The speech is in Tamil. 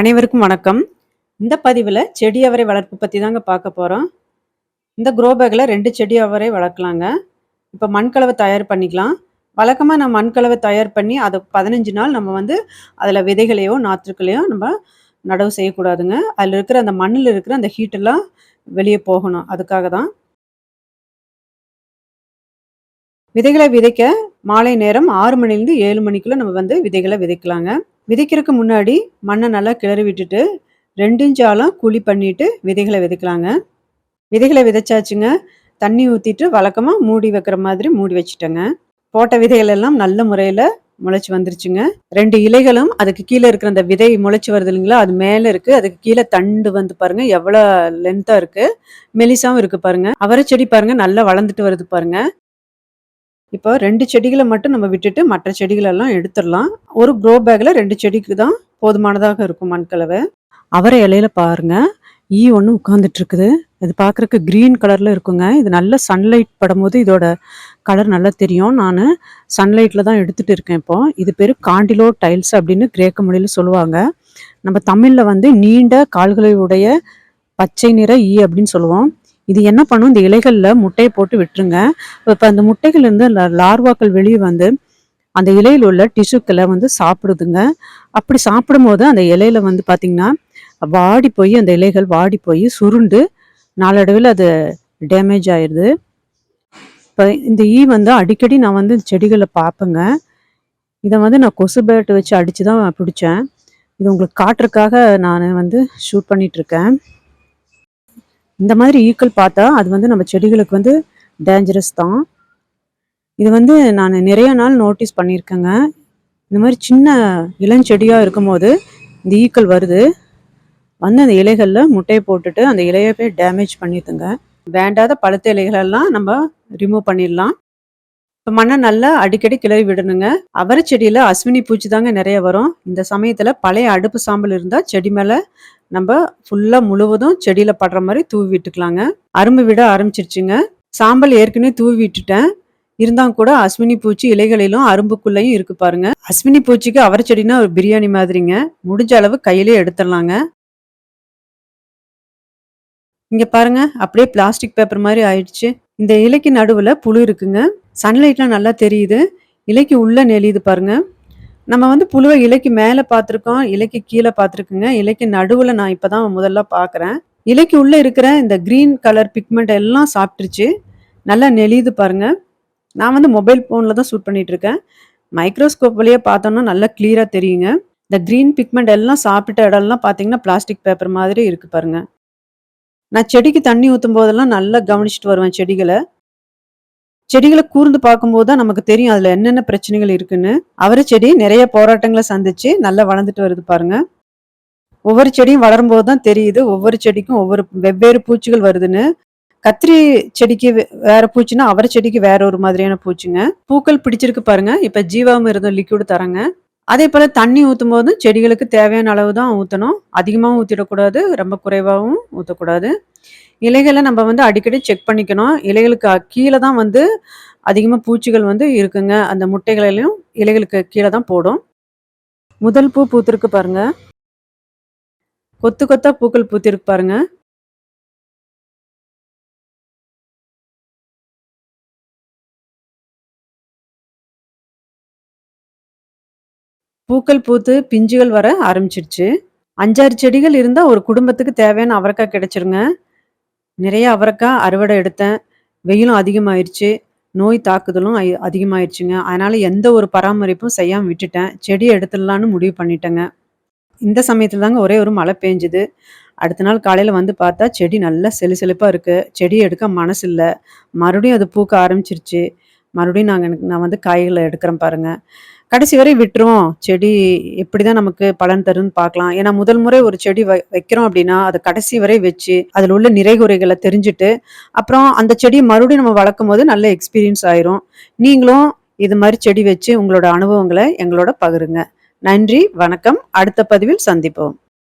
அனைவருக்கும் வணக்கம். இந்த பதிவில் செடி அவரை வளர்ப்பு பற்றி தாங்க பார்க்க போகிறோம் இந்த க்ரோ பேக்கில் ரெண்டு செடி அவரை வளர்க்கலாங்க. இப்போ மண்கலவை தயார் பண்ணிக்கலாம். வழக்கமாக நம்ம மண்கலவை தயார் பண்ணி அதை பதினஞ்சு நாள் நம்ம வந்து அதில் விதைகளையோ நாற்றுக்களையோ நம்ம நடவு செய்யக்கூடாதுங்க. அதில் இருக்கிற அந்த மண்ணில் இருக்கிற அந்த ஹீட்டெல்லாம் வெளியே போகணும். அதுக்காக தான் விதைகளை விதைக்க மாலை நேரம் ஆறு மணிலேருந்து ஏழு மணிக்குள்ளே நம்ம வந்து விதைகளை விதைக்கலாங்க. விதைக்கிறதுக்கு முன்னாடி மண்ணை நல்லா கிளறி விட்டுட்டு ரெண்டு இன்ச் ஆழம் குழி பண்ணிட்டு விதைகளை விதைக்கலாங்க. விதைகளை விதைச்சாச்சுங்க. தண்ணி ஊற்றிட்டு வழக்கமாக மூடி வைக்கிற மாதிரி மூடி வச்சுட்டேங்க. போட்ட விதைகள் எல்லாம் நல்ல முறையில் முளைச்சி வந்துருச்சுங்க. ரெண்டு இலைகளும் அதுக்கு கீழே இருக்கிற அந்த விதை முளைச்சி வருது இல்லைங்களா? அது மேலே இருக்குது அதுக்கு கீழே தண்டு வந்து பாருங்க. எவ்வளோ லென்த்தாக இருக்குது மெலிசாவும் இருக்குது பாருங்கள் அவரை செடி பாருங்கள் நல்லா வளர்ந்துட்டு வருது பாருங்கள் இப்போ ரெண்டு செடிகளை மட்டும் நம்ம விட்டுட்டு மற்ற செடிகளெல்லாம் எடுத்துடலாம். ஒரு க்ரோ பேக்கில் ரெண்டு செடிக்கு தான் போதுமானதாக இருக்கும் மண்கலவை. அவரை இலையில பாருங்க. ஈ ஒன்று உட்காந்துட்டு இருக்குது இது பார்க்குறக்கு க்ரீன் கலரில் இருக்குங்க. இது நல்ல சன்லைட் படும்போது இதோட கலர் நல்லா தெரியும். நான் சன்லைட்டில் தான் எடுத்துகிட்டு இருக்கேன் இப்போ. இது பேர் காண்டிலோ டைல்ஸ் அப்படின்னு கிரேக்க மொழியில் சொல்லுவாங்க. நம்ம தமிழில் வந்து நீண்ட கால்களை உடைய பச்சை நிற ஈ அப்படின்னு சொல்லுவோம். இது என்ன பண்ணும்? இந்த இலைகளில் முட்டையை போட்டு விட்டுருங்க. இப்போ அந்த முட்டைகள் இருந்து லார்வாக்கள் வெளியே வந்து அந்த இலையில் உள்ள டிஷ்யூக்களை வந்து சாப்பிடுதுங்க. அப்படி சாப்பிடும் போது அந்த இலையில வந்து பார்த்திங்கன்னா வாடி போய் அந்த இலைகள் வாடி போய் சுருண்டு நாளடைவில் அது டேமேஜ் ஆயிடுது. இப்போ இந்த ஈ வந்து அடிக்கடி நான் வந்து செடிகளை பார்ப்பேங்க. இதை வந்து நான் கொசு பேட்டு வச்சு அடித்து தான் பிடிச்சேன். இது உங்களுக்கு காட்டுறதுக்காக நான் வந்து ஷூட் பண்ணிகிட்ருக்கேன் இந்த மாதிரி ஈக்கள் பார்த்தா அது வந்து நம்ம செடிகளுக்கு வந்து டேஞ்சரஸ் தான். இது வந்து நான் நிறைய நாள் நோட்டீஸ் பண்ணியிருக்கேங்க. இந்த மாதிரி சின்ன இளஞ்செடியாக இருக்கும்போது இந்த ஈக்கள் வருது. வந்து அந்த இலைகளில் முட்டையை போட்டுட்டு அந்த இலையை போய் டேமேஜ் பண்ணிடுதுங்க. வேண்டாத பழுத்த இலைகளெல்லாம் நம்ம ரிமூவ் பண்ணிடலாம். இப்போ மண்ணை நல்லா அடிக்கடி கிளறி விடணுங்க. அவரை செடியில் அஸ்வினி பூச்சி தாங்க நிறைய வரும். இந்த சமயத்தில் பழைய அடுப்பு சாம்பல் இருந்தால் செடி மேலே நம்ம ஃபுல்லாக முழுவதும் செடியில் படுற மாதிரி தூவி விட்டுக்கலாங்க. அரும்பு விட ஆரம்பிச்சிருச்சுங்க. சாம்பல் ஏற்கனவே தூவி விட்டுட்டேன். இருந்தால் கூட அஸ்வினி பூச்சி இலைகளிலும் அரும்புக்குள்ளேயும் இருக்கு பாருங்க. அஸ்வினி பூச்சிக்கு அவரை செடினா ஒரு பிரியாணி மாதிரிங்க. முடிஞ்ச அளவு கையிலே எடுத்துடலாங்க. இங்க பாருங்க அப்படியே பிளாஸ்டிக் பேப்பர் மாதிரி ஆயிடுச்சு. இந்த இலைக்கு நடுவில் புழு இருக்குங்க. சன்லைட்லாம் நல்லா தெரியுது. இலைக்கு உள்ள நெளியுது பாருங்க. நம்ம வந்து புழுவை இலைக்கு மேலே பார்த்துருக்கோம் இலைக்கு கீழே பார்த்துருக்குங்க. இலைக்கு நடுவில் நான் இப்போ தான் முதல்ல பார்க்குறேன். இலைக்கு உள்ளே இருக்கிற இந்த க்ரீன் கலர் பிக்மெண்ட் எல்லாம் சாப்பிட்ருச்சு நல்லா நெளியுது பாருங்க. நான் வந்து மொபைல் ஃபோனில் தான் ஷூட் பண்ணிகிட்ருக்கேன் மைக்ரோஸ்கோப் வழியாக பார்த்தோன்னா நல்லா கிளியராக தெரியுங்க. இந்த க்ரீன் பிக்மெண்ட் எல்லாம் சாப்பிட்ட இடம்லாம் பார்த்தீங்கன்னா பிளாஸ்டிக் பேப்பர் மாதிரி இருக்குது பாருங்க. நான் செடிக்கு தண்ணி ஊற்றும் போதெல்லாம் நல்லா கவனிச்சுட்டு வருவேன் செடிகளை. செடிகளை கூர்ந்து பார்க்கும்போது தான் நமக்கு தெரியும் அதுல என்னென்ன பிரச்சனைகள் இருக்குன்னு. அவரை செடி நிறைய போராட்டங்களை சந்திச்சு நல்லா வளர்ந்துட்டு வருது பாருங்க. ஒவ்வொரு செடியும் வளரும்போது தான் தெரியுது ஒவ்வொரு செடிக்கும் ஒவ்வொரு வெவ்வேறு பூச்சிகள் வருதுன்னு. கத்திரி செடிக்கு வேற பூச்சின்னா அவரை செடிக்கு வேற ஒரு மாதிரியான பூச்சிங்க. பூக்கள் பிடிச்சிருக்கு பாருங்க. இப்ப ஜீவாமிருதம் லிக்யூடு தரங்க. அதே போல தண்ணி ஊற்றும் போதும் செடிகளுக்கு தேவையான அளவு தான் ஊற்றணும் அதிகமாகவும் ஊற்றிடக்கூடாது ரொம்ப குறைவாகவும் ஊற்றக்கூடாது இலைகளை நம்ம வந்து அடிக்கடி செக் பண்ணிக்கணும். இலைகளுக்கு கீழே தான் வந்து அதிகமாக பூச்சிகள் வந்து இருக்குங்க. அந்த முட்டைகளிலையும் இலைகளுக்கு கீழே தான் போடும். முதல் பூ பூத்திருக்கு பாருங்க. கொத்து கொத்தா பூக்கள் பூத்திருக்கு பாருங்க. பூக்கள் பூத்து பிஞ்சுகள் வர ஆரம்பிச்சிடுச்சு அஞ்சாறு செடிகள் இருந்தால் ஒரு குடும்பத்துக்கு தேவையான அவரைக்காய் கிடைச்சிருங்க. நிறைய அவரைக்காய் அறுவடை எடுத்தேன். வெயிலும் அதிகமாயிருச்சு. நோய் தாக்குதலும் அதிகமாயிருச்சுங்க. அதனால எந்த ஒரு பராமரிப்பும் செய்யாமல் விட்டுட்டேன். செடியை எடுத்துடலான்னு முடிவு பண்ணிட்டேங்க. இந்த சமயத்தில் தாங்க ஒரே ஒரு மழை பெஞ்சுது. அடுத்த நாள் காலையில் வந்து பார்த்தா செடி நல்லா செலு செழிப்பாக இருக்குது செடி எடுக்க மனசு இல்லை மறுபடியும் அது பூக்க ஆரம்பிச்சிருச்சு. மறுபடியும் நாங்கள் நான் வந்து காய்களை எடுக்கிறேன் பாருங்கள் கடைசி வரை விட்டுருவோம் செடி எப்படி தான் நமக்கு பலன் தரும்னு பார்க்கலாம். ஏன்னா முதல் முறை ஒரு செடி வை வைக்கிறோம் அப்படின்னா அதை கடைசி வரை வச்சு அதில் உள்ள நிறைகுறைகளை தெரிஞ்சுட்டு அப்புறம் அந்த செடியை மறுபடியும் நம்ம வளர்க்கும் போது நல்ல எக்ஸ்பீரியன்ஸ் ஆயிரும். நீங்களும் இது மாதிரி செடி வச்சு உங்களோட அனுபவங்களை எங்களோட பகிருங்க. நன்றி வணக்கம். அடுத்த பதிவில் சந்திப்போம்.